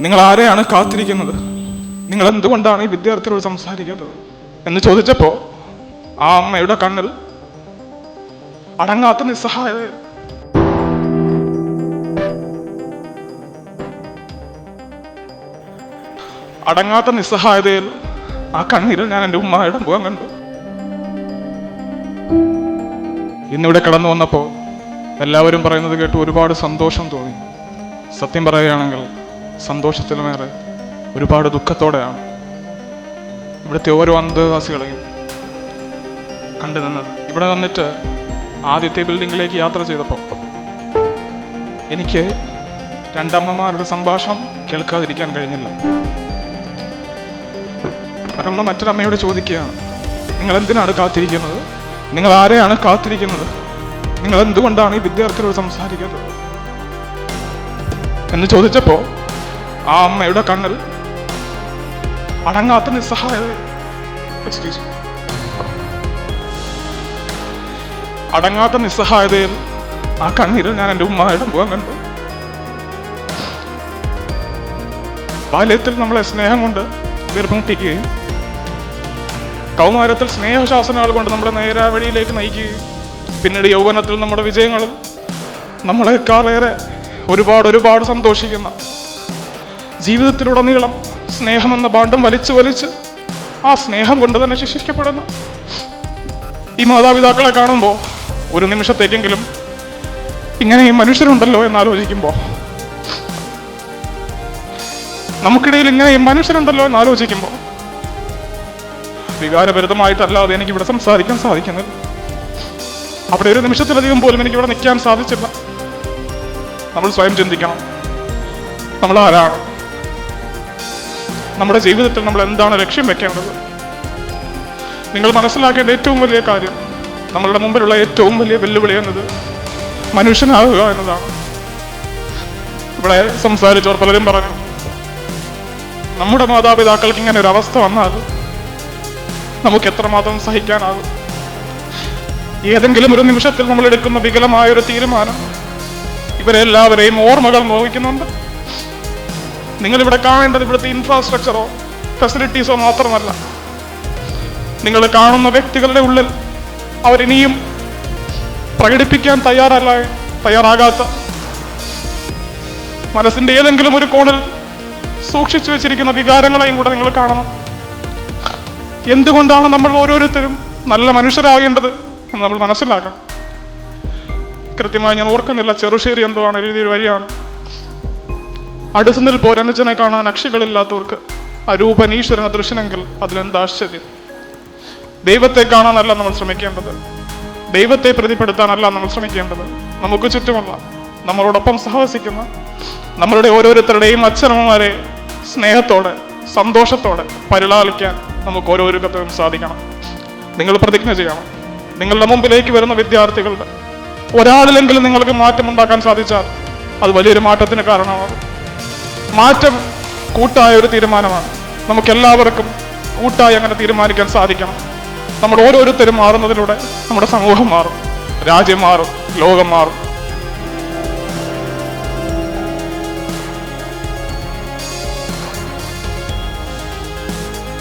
നിങ്ങൾ ആരെയാണ് കാത്തിരിക്കുന്നത്? നിങ്ങൾ എന്തുകൊണ്ടാണ് ഈ വിദ്യാർത്ഥികളോട് സംസാരിക്കുന്നത് എന്ന് ചോദിച്ചപ്പോൾ ആ അമ്മയുടെ കണ്ണിൽ അടങ്ങാത്ത നിസ്സഹായത. അടങ്ങാത്ത നിസ്സഹായതയിൽ ആ കണ്ണീരിൽ ഞാൻ എന്റെ ഉമ്മയുടെ മുഖം കണ്ടു. ഇന്നിവിടെ കടന്നു വന്നപ്പോൾ എല്ലാവരും പറയുന്നത് കേട്ട് ഒരുപാട് സന്തോഷം തോന്നി. സത്യം പറയുകയാണെങ്കിൽ സന്തോഷത്തിലുമേറെ ഒരുപാട് ദുഃഖത്തോടെയാണ് ഇവിടുത്തെ ഓരോ അന്തേവാസികളെയും കണ്ടു നിന്നത്. ഇവിടെ വന്നിട്ട് ആദ്യത്തെ ബിൽഡിങ്ങിലേക്ക് യാത്ര ചെയ്തപ്പോൾ എനിക്ക് രണ്ടമ്മമാരുടെ സംഭാഷണം കേൾക്കാതിരിക്കാൻ കഴിഞ്ഞില്ല. ഒരമ്മ മറ്റൊരമ്മയോട് ചോദിക്കുകയാണ് നിങ്ങൾ എന്തിനാണ് കാത്തിരിക്കുന്നത്? നിങ്ങൾ ആരെയാണ് കാത്തിരിക്കുന്നത്? നിങ്ങൾ എന്തുകൊണ്ടാണ് ഈ വിദ്യാർത്ഥികളോട് സംസാരിക്കുന്നത്? എന്ന് ചോദിച്ചപ്പോ ആ അമ്മയുടെ കണ്ണൽ അടങ്ങാത്ത നിസ്സഹായത. അടങ്ങാത്ത നിസ്സഹായതയിൽ ആ കണ്ണീരിൽ ഞാൻ എന്റെ ഉമ്മയുടെ മുഖം കണ്ടു. ബാല്യത്തിൽ നമ്മളെ സ്നേഹം കൊണ്ട് ഗർഭിപ്പിക്കുകയും കൗമാരത്തിൽ സ്നേഹശാസനകൾ കൊണ്ട് നമ്മളെ നേരാ വഴിയിലേക്ക് നയിക്കുകയും പിന്നീട് യൗവനത്തിൽ നമ്മുടെ വിജയങ്ങളിൽ നമ്മളെക്കാളേറെ ഒരുപാട് ഒരുപാട് സന്തോഷിക്കുന്ന ജീവിതത്തിലുടനീളം സ്നേഹമെന്ന ബാണ്ടും വലിച്ചു വലിച്ച് ആ സ്നേഹം കൊണ്ട് തന്നെ ശിക്ഷിക്കപ്പെടുന്നു. ഈ മാതാപിതാക്കളെ കാണുമ്പോൾ ഒരു നിമിഷത്തേക്കെങ്കിലും ഇങ്ങനെ ഈ മനുഷ്യരുണ്ടല്ലോ എന്നാലോചിക്കുമ്പോൾ നമുക്കിടയിൽ ഇങ്ങനെ ഈ മനുഷ്യരുണ്ടല്ലോ എന്നാലോചിക്കുമ്പോൾ വികാരഭരിതമായിട്ടല്ലാതെ എനിക്ക് ഇവിടെ സംസാരിക്കാൻ സാധിക്കുന്നില്ല. അവിടെ ഒരു നിമിഷത്തിലധികം പോലും എനിക്ക് ഇവിടെ നിൽക്കാൻ സാധിച്ചില്ല. നമ്മൾ സ്വയം ചിന്തിക്കണം. നമ്മൾ ആരാണ്? നമ്മുടെ ജീവിതത്തിൽ നമ്മൾ എന്താണ് ലക്ഷ്യം വെക്കേണ്ടത്? നിങ്ങൾ മനസ്സിലാക്കേണ്ട ഏറ്റവും വലിയ കാര്യം നമ്മളുടെ മുമ്പിലുള്ള ഏറ്റവും വലിയ വെല്ലുവിളി എന്നത് മനുഷ്യനാകുക എന്നതാണ്. ഇവിടെ സംസാരിച്ചവർ പലരും പറഞ്ഞു നമ്മുടെ മാതാപിതാക്കൾക്ക് ഇങ്ങനെ ഒരു അവസ്ഥ വന്നാൽ നമുക്ക് എത്രമാത്രം സഹിക്കാനാകും? ഏതെങ്കിലും ഒരു നിമിഷത്തിൽ നമ്മൾ എടുക്കുന്ന വികലമായ ഒരു തീരുമാനം ഇവരെല്ലാവരെയും ഓർമ്മകൾ മോഹിക്കുന്നുണ്ട്. നിങ്ങൾ ഇവിടെ കാണേണ്ടത് ഇവിടുത്തെ ഇൻഫ്രാസ്ട്രക്ചറോ ഫെസിലിറ്റീസോ മാത്രമല്ല. നിങ്ങൾ കാണുന്ന വ്യക്തികളുടെ ഉള്ളിൽ അവരിനിയും പ്രകടിപ്പിക്കാൻ തയ്യാറല്ല തയ്യാറാകാത്ത മനസ്സിന്റെ ഏതെങ്കിലും ഒരു കോണിൽ സൂക്ഷിച്ചു വെച്ചിരിക്കുന്ന വികാരങ്ങളെയും കൂടെ നിങ്ങൾ കാണണം. എന്തുകൊണ്ടാണ് നമ്മൾ ഓരോരുത്തരും നല്ല മനുഷ്യരാകേണ്ടത് എന്ന് നമ്മൾ മനസ്സിലാക്കണം. കൃത്യമായി ഞാൻ ഓർക്കുന്നില്ല ചെറുശ്ശേരി എന്തോ ആണ് എഴുതിയൊരു വരിയാണ്. അടുസനിൽ പോരനുജനെ കാണാൻ അക്ഷികളില്ലാത്തവർക്ക് അരൂപനീശ്വരൻ ദൃശ്യനെങ്കിൽ അതിലെന്താശ്ചര്യം ദൈവത്തെ കാണാനല്ല നമ്മൾ ശ്രമിക്കേണ്ടത്. ദൈവത്തെ പ്രതിപ്പെടുത്താനല്ല നമ്മൾ ശ്രമിക്കേണ്ടത്. നമുക്ക് ചുറ്റുമുള്ള നമ്മളോടൊപ്പം സഹവസിക്കുന്ന നമ്മളുടെ ഓരോരുത്തരുടെയും അച്ഛനമ്മമാരെ സ്നേഹത്തോടെ സന്തോഷത്തോടെ പരിലാളിക്കാൻ നമുക്ക് ഓരോരുത്തർക്കും സാധിക്കണം. നിങ്ങൾ പ്രതിജ്ഞ ചെയ്യണം. നിങ്ങളുടെ മുമ്പിലേക്ക് വരുന്ന വിദ്യാർത്ഥികളുടെ ഒരാളിലെങ്കിലും നിങ്ങൾക്ക് മാറ്റമുണ്ടാക്കാൻ സാധിച്ചാൽ അത് വലിയൊരു മാറ്റത്തിന് കാരണമാകും. മാറ്റം കൂട്ടായ ഒരു തീരുമാനമാണ്. നമുക്ക് എല്ലാവർക്കും കൂട്ടായി അങ്ങനെ തീരുമാനിക്കാൻ സാധിക്കണം. നമ്മൾ ഓരോരുത്തരും മാറുന്നതിലൂടെ നമ്മുടെ സമൂഹം മാറും. രാജ്യം മാറും. ലോകം മാറും.